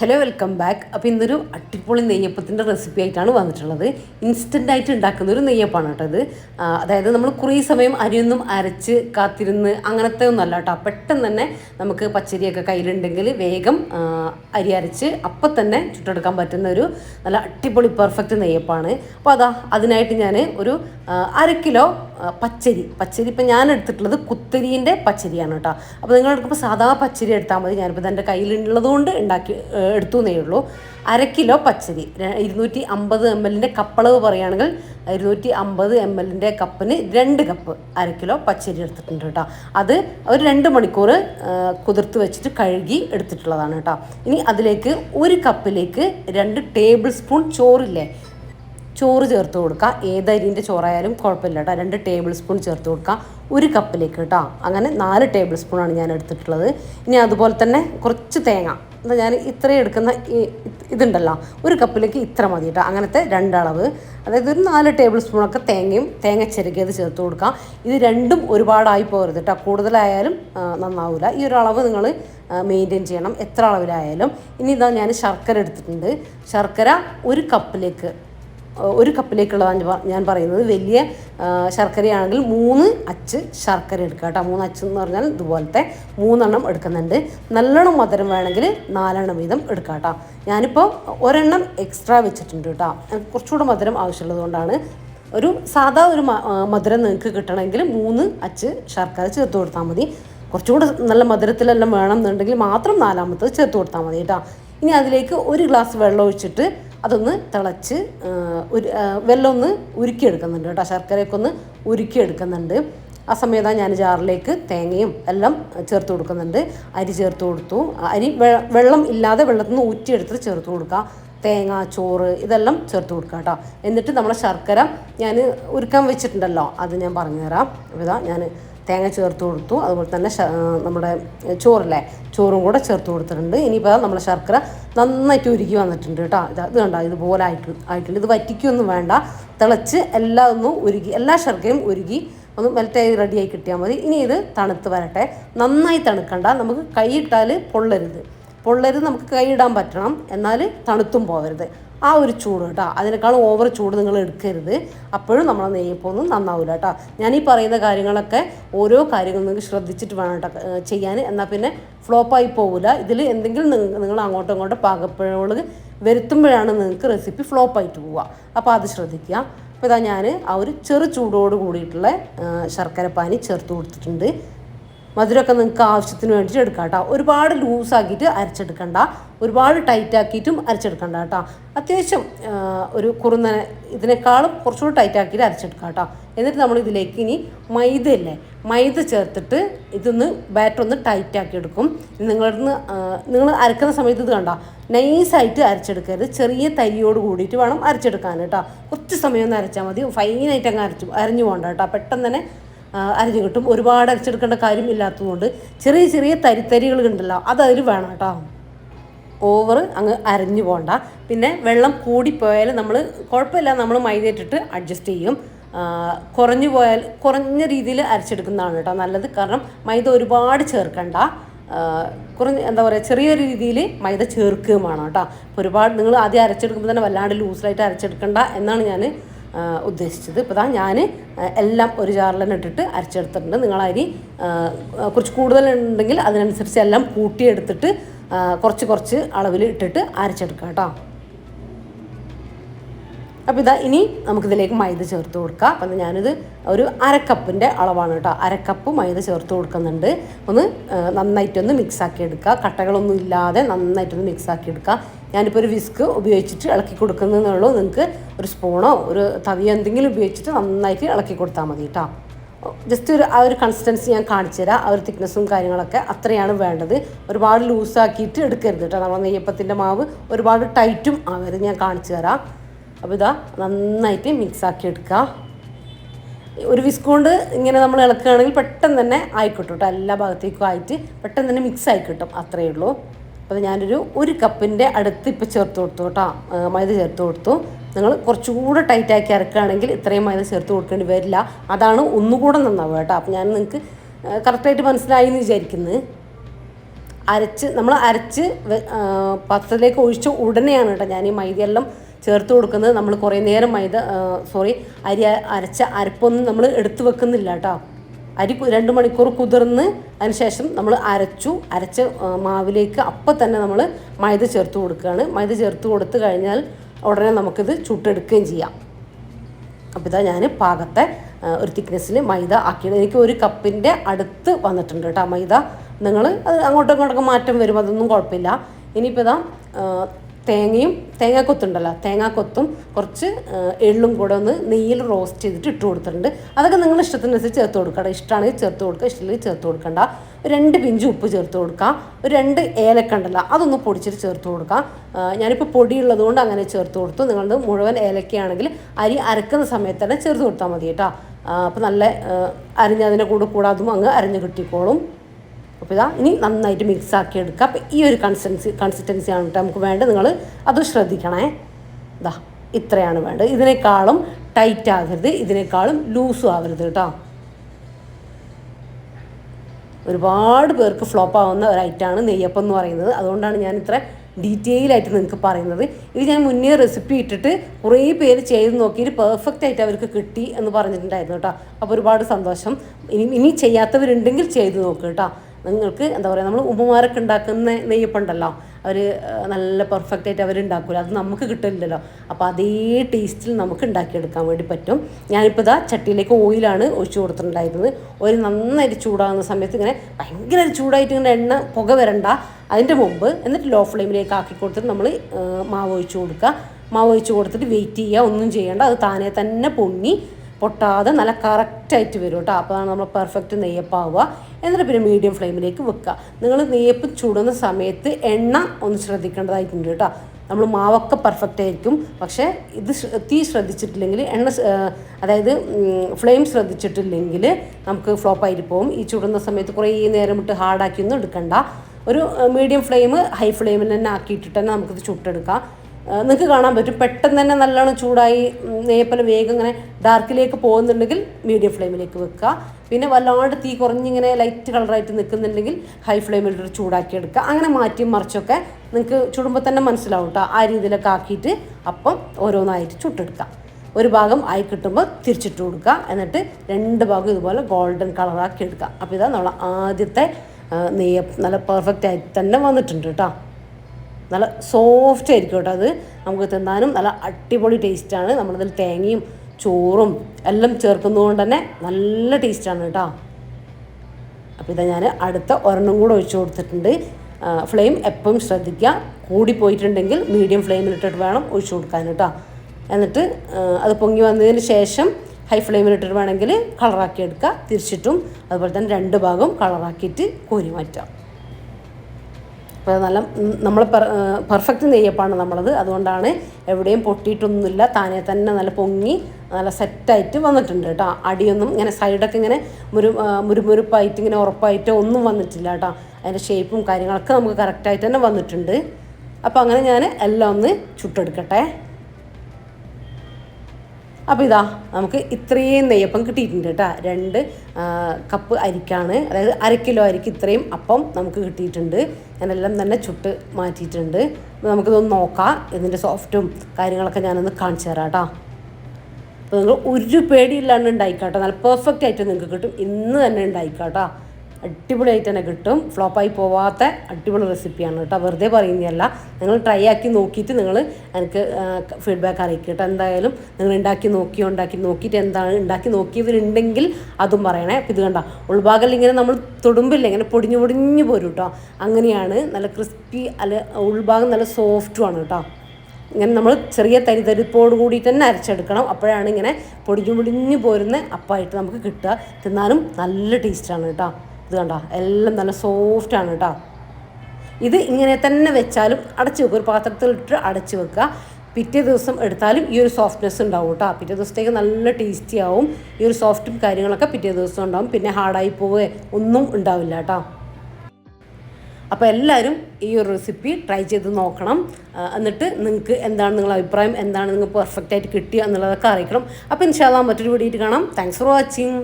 Hello welcome back അപ്പോൾ ഇന്നൊരു അട്ടിപ്പൊളി നെയ്യപ്പത്തിന്റെ recipe ആയിട്ടാണ് വന്നിട്ടുള്ളത്. ഇൻസ്റ്റന്റ് ആയിട്ട് ഉണ്ടാക്കുന്ന ഒരു നെയ്യപ്പാണ് കേട്ടോ ഇത്. അതായത് നമ്മൾ കുറേ സമയം അരിയൊന്നും അരച്ച് കാത്തിരുന്ന് അങ്ങനത്തെ ഒന്നും അല്ല കേട്ടോ. പെട്ടെന്ന് തന്നെ നമുക്ക് പച്ചരിയൊക്കെ കയ്യിലുണ്ടെങ്കിൽ വേഗം അരി അരച്ച് അപ്പം തന്നെ ചുട്ടെടുക്കാൻ പറ്റുന്ന ഒരു നല്ല അട്ടിപ്പൊളി പെർഫെക്റ്റ് നെയ്യപ്പാണ്. അപ്പോൾ അതാ അതിനായിട്ട് ഞാൻ ഒരു അര കിലോ പച്ചരി. പച്ചരി ഇപ്പം ഞാൻ എടുത്തിട്ടുള്ളത് കുത്തരീന്റെ പച്ചരിയാണ് കേട്ടോ. അപ്പോൾ നിങ്ങൾ എടുക്കുമ്പോൾ സാധാ പച്ചരി എടുത്താൽ മതി. ഞാനിപ്പോൾ എന്റെ കയ്യിലുള്ളത് കൊണ്ട് ഉണ്ടാക്കി എടുത്തു എന്നേ ഉള്ളൂ. അര കിലോ പച്ചരി. ഇരുന്നൂറ്റി അമ്പത് എം എല്ലിന്റെ കപ്പളവ് പറയുകയാണെങ്കിൽ ഇരുന്നൂറ്റി അമ്പത് എം എല്ലിന്റെ കപ്പിന് രണ്ട് കപ്പ് അര കിലോ പച്ചരി എടുത്തിട്ടുണ്ട് കേട്ടോ. അത് ഒരു രണ്ട് മണിക്കൂർ കുതിർത്ത് വെച്ചിട്ട് കഴുകി എടുത്തിട്ടുള്ളതാണ് കേട്ടോ. ഇനി അതിലേക്ക് ഒരു കപ്പിലേക്ക് രണ്ട് ടേബിൾ സ്പൂൺ ചോറില്ലേ? ചോറ് ചേർത്ത് കൊടുക്കുക. ഏതരിന്റെ ചോറായാലും കുഴപ്പമില്ല കേട്ടോ. രണ്ട് ടേബിൾ സ്പൂൺ ചേർത്ത് കൊടുക്കുക. ഒരു കപ്പിലേക്ക് കേട്ടോ. അങ്ങനെ നാല് ടേബിൾ സ്പൂണാണ് ഞാൻ എടുത്തിട്ടുള്ളത്. ഇനി അതുപോലെ തന്നെ കുറച്ച് തേങ്ങ. എന്താ ഞാൻ ഇത്രയും എടുക്കുന്ന ഇതുണ്ടല്ലോ. ഒരു കപ്പിലേക്ക് ഇത്ര മതി കേട്ടോ. അങ്ങനത്തെ രണ്ടളവ്. അതായത് ഒരു നാല് ടേബിൾ സ്പൂണൊക്കെ തേങ്ങയും തേങ്ങ ചിരകിയത് ചേർത്ത് കൊടുക്കാം ഇത് രണ്ടും ഒരുപാടായി പോകരുത് കേട്ടോ. കൂടുതലായാലും നന്നാവില്ല ഈ ഒരു അളവ് നിങ്ങൾ മെയിന്റെയിൻ ചെയ്യണം. എത്ര അളവിലായാലും. ഇനി ഇതാ ഞാൻ ശർക്കര എടുത്തിട്ടുണ്ട്. ശർക്കര ഒരു കപ്പിലേക്ക് ഒരു കപ്പിലേക്കുള്ളതാണ് ഞാൻ പറയുന്നത് വലിയ ശർക്കരയാണെങ്കിൽ മൂന്ന് അച്ച് ശർക്കര എടുക്കുക കേട്ടോ. മൂന്ന് അച്ച് എന്ന് പറഞ്ഞാൽ ഇതുപോലത്തെ മൂന്നെണ്ണം എടുക്കുന്നുണ്ട്. നല്ലോണം മധുരം വേണമെങ്കിൽ നാലെണ്ണം വീതം എടുക്കുക കേട്ടോ. ഞാനിപ്പോൾ ഒരെണ്ണം എക്സ്ട്രാ വെച്ചിട്ടുണ്ട് കേട്ടോ. കുറച്ചുകൂടെ മധുരം ആവശ്യമുള്ളത് കൊണ്ടാണ് ഒരു സാധാ ഒരു മധുരം നിങ്ങൾക്ക് കിട്ടണമെങ്കിൽ മൂന്ന് അച്ച് ശർക്കര ചേർത്ത് കൊടുത്താൽ മതി. കുറച്ചുകൂടെ നല്ല മധുരത്തിലെല്ലാം വേണം എന്നുണ്ടെങ്കിൽ മാത്രം നാലാമത്തത് ചേർത്ത് കൊടുത്താൽ മതി കേട്ടോ. ഇനി അതിലേക്ക് ഒരു ഗ്ലാസ് വെള്ളം ഒഴിച്ചിട്ട് അതൊന്ന് തിളച്ച് ഒരു ഒന്ന് ഉരുക്കിയെടുക്കുന്നുണ്ട് കേട്ടോ. ശർക്കരയൊക്കെ ഒന്ന് ഉരുക്കിയെടുക്കുന്നുണ്ട്. ആ സമയത്താണ് ഞാൻ ജാറിലേക്ക് തേങ്ങയും എല്ലാം ചേർത്ത് കൊടുക്കുന്നുണ്ട്. അരി ചേർത്ത് കൊടുത്തു. അരി വെള്ളം ഇല്ലാതെ വെള്ളത്തിൽ നിന്ന് ഊറ്റിയെടുത്ത് ചേർത്ത് കൊടുക്കുക. തേങ്ങ ചോറ് ഇതെല്ലാം ചേർത്ത് കൊടുക്കുക കേട്ടോ. എന്നിട്ട് നമ്മളെ ശർക്കര ഞാൻ ഉരുക്കാൻ വെച്ചിട്ടുണ്ടല്ലോ അത് ഞാൻ പറഞ്ഞുതരാം. അപ്പോൾ ഇതാ ഞാൻ തേങ്ങ ചേർത്ത് കൊടുത്തു. അതുപോലെ തന്നെ നമ്മുടെ ചോറില്ലേ ചോറും കൂടെ ചേർത്ത് കൊടുത്തിട്ടുണ്ട്. ഇനിയിപ്പോൾ നമ്മുടെ ശർക്കര നന്നായിട്ട് ഉരുക്കി വന്നിട്ടുണ്ട് കേട്ടോ. ഇത് കണ്ടോ? ഇതുപോലെ ആയിട്ട് ആയിട്ടുണ്ട്. ഇത് വറ്റിക്കൊന്നും വേണ്ട. തിളച്ച് എല്ലാം ഒന്നും ഉരുകി എല്ലാ ശർക്കരയും ഉരുകി ഒന്ന് മെൽറ്റായി റെഡിയായി കിട്ടിയാൽ മതി. ഇനി ഇത് തണുത്ത് വരട്ടെ. നന്നായി തണുക്കണ്ട. നമുക്ക് കൈയിട്ടാൽ പൊള്ളരുത്. പൊള്ളരുത് നമുക്ക് കൈയിടാൻ പറ്റണം. എന്നാൽ തണുത്തും പോകരുത്. ആ ഒരു ചൂട് കേട്ടോ. അതിനേക്കാളും ഓവർ ചൂട് നിങ്ങൾ എടുക്കരുത്. അപ്പോഴും നമ്മളെ നെയ്യപ്പൊന്നും നന്നാവില്ല കേട്ടോ. ഞാൻ ഈ പറയുന്ന കാര്യങ്ങളൊക്കെ ഓരോ കാര്യങ്ങളും നിങ്ങൾക്ക് ശ്രദ്ധിച്ചിട്ട് വേണം കേട്ടോ ചെയ്യാൻ. എന്നാൽ പിന്നെ ഫ്ലോപ്പായി പോകില്ല ഇതിൽ എന്തെങ്കിലും നിങ്ങ- നിങ്ങൾ അങ്ങോട്ടും ഇങ്ങോട്ടും പാകപ്പഴകൾ വരുത്തുമ്പോഴാണ് നിങ്ങൾക്ക് റെസിപ്പി ഫ്ലോപ്പായിട്ട് പോവുക. അപ്പോൾ അത് ശ്രദ്ധിക്കുക. അപ്പോൾ ഇതാ ഞാൻ ആ ഒരു ചെറു ചൂടോട് കൂടിയിട്ടുള്ള ശർക്കരപ്പാനി ശർക്കര പാനി ചേർത്ത് കൊടുത്തിട്ടുണ്ട്. മധുരമൊക്കെ നിങ്ങൾക്ക് ആവശ്യത്തിന് വേണ്ടിയിട്ട് എടുക്കാം കേട്ടോ. ഒരുപാട് ലൂസാക്കിയിട്ട് അരച്ചെടുക്കണ്ട. ഒരുപാട് ടൈറ്റാക്കിയിട്ടും അരച്ചെടുക്കണ്ട കേട്ടോ. അത്യാവശ്യം ഒരു കുറുന്ന ഇതിനേക്കാളും കുറച്ചുകൂടി ടൈറ്റ് ആക്കിയിട്ട് അരച്ചെടുക്കാം കേട്ടോ. എന്നിട്ട് നമ്മൾ ഇതിലേക്ക് ഇനി മൈദ ഇല്ലേ? മൈദ ചേർത്തിട്ട് ഇതൊന്ന് ബാറ്റർ ഒന്ന് ടൈറ്റ് ആക്കി എടുക്കും. നിങ്ങളിന്ന് നിങ്ങൾ അരക്കുന്ന സമയത്ത് ഇത് കണ്ട? നൈസായിട്ട് അരച്ചെടുക്കരുത്. ചെറിയ തരിയോട് കൂടിയിട്ട് വേണം അരച്ചെടുക്കാൻ കേട്ടോ. കുറച്ച് സമയം ഒന്ന് അരച്ചാൽ മതി. ഫൈനായിട്ട് അങ്ങ് അരച്ചു അരഞ്ഞു പോകണ്ട കേട്ടോ. പെട്ടെന്ന് തന്നെ അരിഞ്ഞു കിട്ടും. ഒരുപാട് അരച്ചെടുക്കേണ്ട കാര്യം ഇല്ലാത്തതുകൊണ്ട് ചെറിയ ചെറിയ തരിത്തരികൾ ഉണ്ടല്ലോ അത് വേണം കേട്ടോ. ഓവർ അങ്ങ് അരഞ്ഞു പോകണ്ട പിന്നെ വെള്ളം കൂടിപ്പോയാൽ നമ്മൾ കുഴപ്പമില്ല നമ്മൾ മൈദയിട്ടിട്ട് അഡ്ജസ്റ്റ് ചെയ്യും. കുറഞ്ഞു പോയാൽ കുറഞ്ഞ രീതിയിൽ അരച്ചെടുക്കുന്നതാണ് കേട്ടോ നല്ലത്. കാരണം മൈദ ഒരുപാട് ചേർക്കണ്ട. കുറഞ്ഞ് എന്താ പറയുക ചെറിയൊരു രീതിയിൽ മൈദ ചേർക്കുകയും വേണം കേട്ടോ ഒരുപാട് നിങ്ങൾ ആദ്യം അരച്ചെടുക്കുമ്പോൾ തന്നെ വല്ലാണ്ട് ലൂസിലായിട്ട് അരച്ചെടുക്കണ്ട എന്നാണ് ഞാൻ ഉദ്ദേശിച്ചത്. ഇപ്പോൾ ഇതാ ഞാൻ എല്ലാം ഒരു ജാറിൽ തന്നെ ഇട്ടിട്ട് അരച്ചെടുത്തിട്ടുണ്ട്. നിങ്ങൾ അരി കുറച്ച് കൂടുതലുണ്ടെങ്കിൽ അതിനനുസരിച്ച് എല്ലാം കൂട്ടിയെടുത്തിട്ട് കുറച്ച് കുറച്ച് അളവിൽ ഇട്ടിട്ട് അരച്ചെടുക്കുക കേട്ടോ. അപ്പോൾ ഇതാ ഇനി നമുക്കിതിലേക്ക് മൈദ ചേർത്ത് കൊടുക്കാം. അപ്പം ഞാനിത് ഒരു അരക്കപ്പിന്റെ അളവാണ് കേട്ടോ. അരക്കപ്പ് മൈദ ചേർത്ത് കൊടുക്കുന്നുണ്ട്. ഒന്ന് നന്നായിട്ടൊന്ന് മിക്സാക്കി എടുക്കുക. കട്ടകളൊന്നും ഇല്ലാതെ നന്നായിട്ടൊന്ന് മിക്സാക്കി എടുക്കുക. ഞാനിപ്പോൾ ഒരു വിസ്ക് ഉപയോഗിച്ചിട്ട് ഇളക്കി കൊടുക്കുന്നതെന്നുള്ളൂ നിങ്ങൾക്ക് ഒരു സ്പൂണോ ഒരു തവിയോ എന്തെങ്കിലും ഉപയോഗിച്ചിട്ട് നന്നായിട്ട് ഇളക്കി കൊടുത്താൽ മതി കേട്ടോ ജസ്റ്റ് ഒരു ആ ഒരു കൺസിസ്റ്റൻസി ഞാൻ കാണിച്ചു തരാം. ആ ഒരു തിക്നെസ്സും കാര്യങ്ങളൊക്കെ അത്രയാണ് വേണ്ടത്. ഒരുപാട് ലൂസാക്കിയിട്ട് എടുക്കരുത് കേട്ടോ നമ്മൾ നെയ്യപ്പത്തിന്റെ മാവ് ഒരുപാട് ടൈറ്റും ആവരുത് ഞാൻ കാണിച്ചു തരാം. അപ്പോൾ ഇതാ നന്നായിട്ട് മിക്സ് ആക്കി എടുക്കുക ഒരു വിസ്ക് കൊണ്ട് ഇങ്ങനെ നമ്മൾ ഇളക്കുകയാണെങ്കിൽ പെട്ടെന്ന് തന്നെ ആയിക്കിട്ടും കേട്ടോ എല്ലാ ഭാഗത്തേക്കും ആയിട്ട് പെട്ടെന്ന് തന്നെ മിക്സ് ആയിക്കിട്ടും അത്രയേ ഉള്ളൂ. അപ്പോൾ ഞാനൊരു ഒരു കപ്പിന്റെ അടുത്ത് ഇപ്പോൾ ചേർത്ത് കൊടുത്തു കേട്ടോ. മൈദ ചേർത്ത് കൊടുത്തു. നിങ്ങൾ കുറച്ചുകൂടെ ടൈറ്റാക്കി ഇറക്കുകയാണെങ്കിൽ ഇത്രയും മൈദ ചേർത്ത് കൊടുക്കേണ്ടി വരില്ല. അതാണ് ഒന്നുകൂടെ നന്നാവുക കേട്ടോ. അപ്പോൾ ഞാൻ നിങ്ങൾക്ക് കറക്റ്റായിട്ട് മനസ്സിലായി എന്ന് വിചാരിക്കുന്നത് അരച്ച് നമ്മൾ അരച്ച് പാത്രത്തിലേക്ക് ഒഴിച്ച ഉടനെയാണ് കേട്ടോ ഞാൻ ഈ മൈദയെല്ലാം ചേർത്ത് കൊടുക്കുന്നത്. നമ്മൾ കുറേ നേരം മൈദ സോറി അരി അരച്ച അരപ്പൊന്നും നമ്മൾ എടുത്തു വെക്കുന്നില്ല കേട്ടോ. അരി രണ്ട് മണിക്കൂർ കുതിർന്ന് അതിനുശേഷം നമ്മൾ അരച്ചു അരച്ച മാവിലേക്ക് അപ്പം തന്നെ നമ്മൾ മൈദ ചേർത്ത് കൊടുക്കുകയാണ്. മൈദ ചേർത്ത് കൊടുത്തു കഴിഞ്ഞാൽ ഉടനെ നമുക്കിത് ചുട്ടെടുക്കുകയും ചെയ്യാം. അപ്പോൾ ഇതാ ഞാൻ പാകത്തെ ഒരു തിക്നെസ്സിൽ മൈദ ആക്കിയത് എനിക്ക് ഒരു കപ്പിന്റെ അടുത്ത് വന്നിട്ടുണ്ട് കേട്ടോ മൈദ. നിങ്ങൾ അങ്ങോട്ടും ഇങ്ങോട്ടൊക്കെ മാറ്റം വരും അതൊന്നും കുഴപ്പമില്ല. ഇനിയിപ്പോൾ ഇതാ തേങ്ങയും തേങ്ങാക്കൊത്തുണ്ടല്ലോ. തേങ്ങാക്കൊത്തും കുറച്ച് എള്ളും കൂടെ ഒന്ന് നെയ്യിൽ റോസ്റ്റ് ചെയ്തിട്ട് ഇട്ട് കൊടുത്തിട്ടുണ്ട്. അതൊക്കെ നിങ്ങൾ ഇഷ്ടത്തിനനുസരിച്ച് ചേർത്ത് കൊടുക്കണം ഇഷ്ടമാണെങ്കിൽ ചേർത്ത് കൊടുക്കുക ഇഷ്ടമില്ലെങ്കിൽ ചേർത്ത് കൊടുക്കണ്ട. രണ്ട് പിഞ്ച് ഉപ്പ് ചേർത്ത് കൊടുക്കാം ഒരു രണ്ട് ഏലക്ക ഉണ്ടല്ലോ അതൊന്ന് പൊടിച്ചിട്ട് ചേർത്ത് കൊടുക്കാം ഞാനിപ്പോൾ പൊടിയുള്ളത് കൊണ്ട് അങ്ങനെ ചേർത്ത് കൊടുത്തു. നിങ്ങളുടെ മുഴുവൻ ഏലക്കയാണെങ്കിൽ അരി അരക്കുന്ന സമയത്ത് തന്നെ ചേർത്ത് കൊടുത്താൽ മതി കേട്ടോ. അപ്പോൾ നല്ല അരിഞ്ഞതിന്റെ കൂടെ കൂടെ അങ്ങ് അരിഞ്ഞ് കിട്ടിക്കോളും. അപ്പോൾ ഇതാ ഇനി നന്നായിട്ട് മിക്സ് ആക്കി എടുക്കുക അപ്പോൾ ഈ ഒരു കൺസിസ്റ്റൻസി കൺസിസ്റ്റൻസി ആണ് കേട്ടോ നമുക്ക് വേണ്ടത്. നിങ്ങൾ അത് ശ്രദ്ധിക്കണേ. ഇതാ ഇത്രയാണ് വേണ്ടത്. ഇതിനേക്കാളും ടൈറ്റ് ആകരുത്. ഇതിനേക്കാളും ലൂസും ആകരുത് കേട്ടോ ഒരുപാട് പേർക്ക് ഫ്ലോപ്പ് ആവുന്ന ഒരു ഐറ്റമാണ് നെയ്യപ്പം എന്ന് പറയുന്നത്. അതുകൊണ്ടാണ് ഞാൻ ഇത്ര ഡീറ്റെയിൽ ആയിട്ട് നിങ്ങൾക്ക് പറയുന്നത്. ഇത് ഞാൻ മുന്നേ റെസിപ്പി ഇട്ടിട്ട് കുറേ പേര് ചെയ്ത് നോക്കിയിട്ട് പെർഫെക്റ്റ് ആയിട്ട് അവർക്ക് കിട്ടി എന്ന് പറഞ്ഞിട്ടുണ്ടായിരുന്നു കേട്ടോ അപ്പോൾ ഒരുപാട് സന്തോഷം. ഇനി ഇനി ചെയ്യാത്തവരുണ്ടെങ്കിൽ ചെയ്ത് നോക്കുക കേട്ടോ നിങ്ങൾക്ക് എന്താ പറയുക നമ്മൾ ഉമ്മമാരൊക്കെ ഉണ്ടാക്കുന്ന നെയ്യപ്പം ഉണ്ടല്ലോ അവർ നല്ല പെർഫെക്റ്റ് ആയിട്ട് അവർ ഉണ്ടാക്കില്ല അത് നമുക്ക് കിട്ടില്ലല്ലോ. അപ്പോൾ അതേ ടേസ്റ്റിൽ നമുക്ക് ഉണ്ടാക്കിയെടുക്കാൻ വേണ്ടി പറ്റും. ഞാനിപ്പോൾ ഇതാ ചട്ടിയിലേക്ക് ഓയിലാണ് ഒഴിച്ചു കൊടുത്തിട്ടുണ്ടായിരുന്നത്. ഒരു നന്നായിട്ട് ചൂടാകുന്ന സമയത്ത് ഇങ്ങനെ ഭയങ്കര ചൂടായിട്ട് ഇങ്ങനെ എണ്ണ പുക വരണ്ട. അതിന്റെ മുമ്പ് എന്നിട്ട് ലോ ഫ്ലെയിമിലേക്ക് ആക്കി കൊടുത്തിട്ട് നമ്മൾ മാവ് ഒഴിച്ചു കൊടുക്കുക. മാവ് ഒഴിച്ചു കൊടുത്തിട്ട് വെയിറ്റ് ചെയ്യുക. ഒന്നും ചെയ്യേണ്ട. അത് താനെ തന്നെ പൊങ്ങി പൊട്ടാതെ നല്ല കറക്റ്റായിട്ട് വരും കേട്ടോ. അപ്പോഴാണ് നമ്മൾ പെർഫെക്റ്റ് നെയ്യപ്പാവുക. എന്നിട്ട് പിന്നെ മീഡിയം ഫ്ലെയിമിലേക്ക് വെക്കുക. നിങ്ങൾ നെയ്യപ്പ് ചൂടുന്ന സമയത്ത് എണ്ണ ഒന്ന് ശ്രദ്ധിക്കേണ്ടതായിട്ടുണ്ട് കേട്ടോ. നമ്മൾ മാവൊക്കെ പെർഫെക്റ്റ് ആയിരിക്കും. പക്ഷേ ഇത് തീ ശ്രദ്ധിച്ചിട്ടില്ലെങ്കിൽ എണ്ണ അതായത് ഫ്ലെയിം ശ്രദ്ധിച്ചിട്ടില്ലെങ്കിൽ നമുക്ക് ഫ്ലോപ്പായിട്ട് പോകും ഈ ചുടുന്ന സമയത്ത് കുറേ നേരം ഇട്ട് ഹാർഡാക്കിയൊന്നും എടുക്കണ്ട. ഒരു മീഡിയം ഫ്ലെയിം ഹൈ ഫ്ലെയിമിൽ തന്നെ ആക്കിയിട്ടിട്ട് തന്നെ നമുക്കിത് ചുട്ടെടുക്കാം. നിങ്ങൾക്ക് കാണാൻ പറ്റും. പെട്ടെന്ന് തന്നെ നല്ലോണം ചൂടായി ഉം, വേഗം ഇങ്ങനെ ഡാർക്കിലേക്ക് പോകുന്നുണ്ടെങ്കിൽ മീഡിയം ഫ്ലെയിമിലേക്ക് വെക്കുക. പിന്നെ വല്ലാണ്ട് തീ കുറഞ്ഞിങ്ങനെ ലൈറ്റ് കളറായിട്ട് നിൽക്കുന്നുണ്ടെങ്കിൽ ഹൈ ഫ്ലെയിമിലിട്ട് ചൂടാക്കി എടുക്കുക. അങ്ങനെ മാറ്റിയും മറിച്ചൊക്കെ നിങ്ങൾക്ക് ചുടുമ്പോൾ തന്നെ മനസ്സിലാവും കേട്ടോ ആ രീതിയിലൊക്കെ ആക്കിയിട്ട് അപ്പം ഓരോന്നായിട്ട് ചുട്ടെടുക്കുക. ഒരു ഭാഗം ആയി കിട്ടുമ്പോൾ തിരിച്ചിട്ട് കൊടുക്കുക. എന്നിട്ട് രണ്ട് ഭാഗം ഇതുപോലെ ഗോൾഡൻ കളറാക്കി എടുക്കുക. അപ്പോൾ ഇതാ നമ്മൾ ആദ്യത്തെ നെയ്യപ്പം. നല്ല പെർഫെക്റ്റ് ആയിട്ട് തന്നെ വന്നിട്ടുണ്ട് കേട്ടോ നല്ല സോഫ്റ്റ് ആയിരിക്കും കേട്ടോ അത്. നമുക്ക് തിന്നാനും നല്ല അടിപൊളി ടേസ്റ്റാണ് നമ്മളിതിൽ തേങ്ങയും ചോറും എല്ലാം ചേർക്കുന്നതുകൊണ്ട് തന്നെ നല്ല ടേസ്റ്റാണ് കേട്ടോ. അപ്പോൾ ഇതാ ഞാൻ അടുത്ത ഒരെണ്ണം കൂടെ ഒഴിച്ചു കൊടുത്തിട്ടുണ്ട്. ഫ്ലെയിം എപ്പം ശ്രദ്ധിക്കുക. കൂടി പോയിട്ടുണ്ടെങ്കിൽ മീഡിയം ഫ്ലെയിമിലിട്ടിട്ട് വേണം ഒഴിച്ചു കൊടുക്കാൻ കേട്ടോ. എന്നിട്ട് അത് പൊങ്ങി വന്നതിന് ശേഷം ഹൈ ഫ്ലെയിമിലിട്ടിട്ട് വേണമെങ്കിൽ കളറാക്കി എടുക്കുക. തിരിച്ചിട്ടും അതുപോലെ തന്നെ രണ്ട് ഭാഗവും കളറാക്കിയിട്ട് കോരി മാറ്റാം അപ്പോൾ നല്ല നമ്മൾ പെർഫെക്റ്റ് നെയ്യപ്പാണ് നമ്മളത്. അതുകൊണ്ടാണ് എവിടെയും പൊട്ടിയിട്ടൊന്നുമില്ല. താനെ തന്നെ നല്ല പൊങ്ങി നല്ല സെറ്റായിട്ട് വന്നിട്ടുണ്ട് കേട്ടോ. അടിയൊന്നും ഇങ്ങനെ സൈഡൊക്കെ ഇങ്ങനെ മുരു മുരുമുരുപ്പായിട്ട് ഇങ്ങനെ ഉറപ്പായിട്ട് ഒന്നും വന്നിട്ടില്ല കേട്ടോ. അതിന്റെ ഷേപ്പും കാര്യങ്ങളൊക്കെ നമുക്ക് കറക്റ്റായിട്ട് തന്നെ വന്നിട്ടുണ്ട്. അപ്പോൾ അങ്ങനെ ഞാൻ എല്ലാം ഒന്ന് ചുട്ടെടുക്കട്ടെ. അപ്പോൾ ഇതാ നമുക്ക് ഇത്രയും നെയ്യപ്പം കിട്ടിയിട്ടുണ്ട് കേട്ടോ. രണ്ട് കപ്പ് അരിക്കാണ്. അതായത് അര കിലോ അരിക്ക് ഇത്രയും അപ്പം നമുക്ക് കിട്ടിയിട്ടുണ്ട്. ഞാനെല്ലാം തന്നെ ചുട്ട് മാറ്റിയിട്ടുണ്ട്. നമുക്കിതൊന്ന് നോക്കാം. ഇതിന്റെ സോഫ്റ്റും കാര്യങ്ങളൊക്കെ ഞാനൊന്ന് കാണിച്ചു തരാം കേട്ടോ. അപ്പോൾ നിങ്ങൾ ഒരു പേടിയില്ലാണ്ട് ഉണ്ടായിക്കാട്ടോ. നല്ല പെർഫെക്റ്റ് ആയിട്ട് നിങ്ങൾക്ക് കിട്ടും. ഇന്ന് തന്നെ ഉണ്ടായിക്കാട്ടോ. അടിപൊളിയായിട്ട് തന്നെ കിട്ടും. ഫ്ലോപ്പായി പോവാത്ത അടിപൊളി റെസിപ്പിയാണ് കേട്ടോ. വെറുതെ പറയുന്നതല്ല. നിങ്ങൾ ട്രൈ ആക്കി നോക്കിയിട്ട് നിങ്ങൾ എനിക്ക് ഫീഡ്ബാക്ക് അറിയിക്കുക കേട്ടോ. എന്തായാലും നിങ്ങൾ ഉണ്ടാക്കി നോക്കിയോ ഉണ്ടാക്കി നോക്കിയിട്ട് എന്താണ് ഉണ്ടാക്കി നോക്കിയവരുണ്ടെങ്കിൽ അതും പറയണേ. അപ്പോൾ ഇത് കണ്ട ഉൾഭാഗം ഇങ്ങനെ നമ്മൾ തൊടുമ്പില്ല ഇങ്ങനെ പൊടിഞ്ഞു പൊടിഞ്ഞു പോരും കേട്ടോ. അങ്ങനെയാണ് നല്ല ക്രിസ്പി അല്ല ഉൾഭാഗം നല്ല സോഫ്റ്റുമാണ് കേട്ടോ. ഇങ്ങനെ നമ്മൾ ചെറിയ തരി തരിപ്പോട് കൂടി തന്നെ അരച്ചെടുക്കണം. അപ്പോഴാണ് ഇങ്ങനെ പൊടിഞ്ഞു പൊടിഞ്ഞു പോരുന്ന അപ്പമായിട്ട് നമുക്ക് കിട്ടുക. തിന്നാലും നല്ല ടേസ്റ്റാണ് കേട്ടോ. ഇത് കണ്ടോ? എല്ലാം നല്ല സോഫ്റ്റാണ് കേട്ടോ ഇത് ഇങ്ങനെ തന്നെ വെച്ചാലും അടച്ച് വെക്കുക ഒരു പാത്രത്തിലിട്ട് അടച്ച് വെക്കുക. പിറ്റേ ദിവസം എടുത്താലും ഈ ഒരു സോഫ്റ്റ്നെസ് ഉണ്ടാവും കേട്ടോ പിറ്റേ ദിവസത്തേക്ക് നല്ല ടേസ്റ്റി ആവും. ഈ ഒരു സോഫ്റ്റും കാര്യങ്ങളൊക്കെ പിറ്റേ ദിവസം ഉണ്ടാവും. പിന്നെ ഹാർഡായി പോവുകയോ ഒന്നും ഉണ്ടാവില്ല കേട്ടോ അപ്പോൾ എല്ലാവരും ഈ ഒരു റെസിപ്പി ട്രൈ ചെയ്ത് നോക്കണം. എന്നിട്ട് നിങ്ങൾക്ക് എന്താണ് നിങ്ങളുടെ അഭിപ്രായം? എന്താണ് നിങ്ങൾക്ക് പെർഫെക്റ്റ് ആയിട്ട് കിട്ടിയ എന്നുള്ളതൊക്കെ അറിയിക്കണം. അപ്പോൾ ഇൻഷാല്ലാം മറ്റൊരു വീഡിയോ കാണാം. Thanks for watching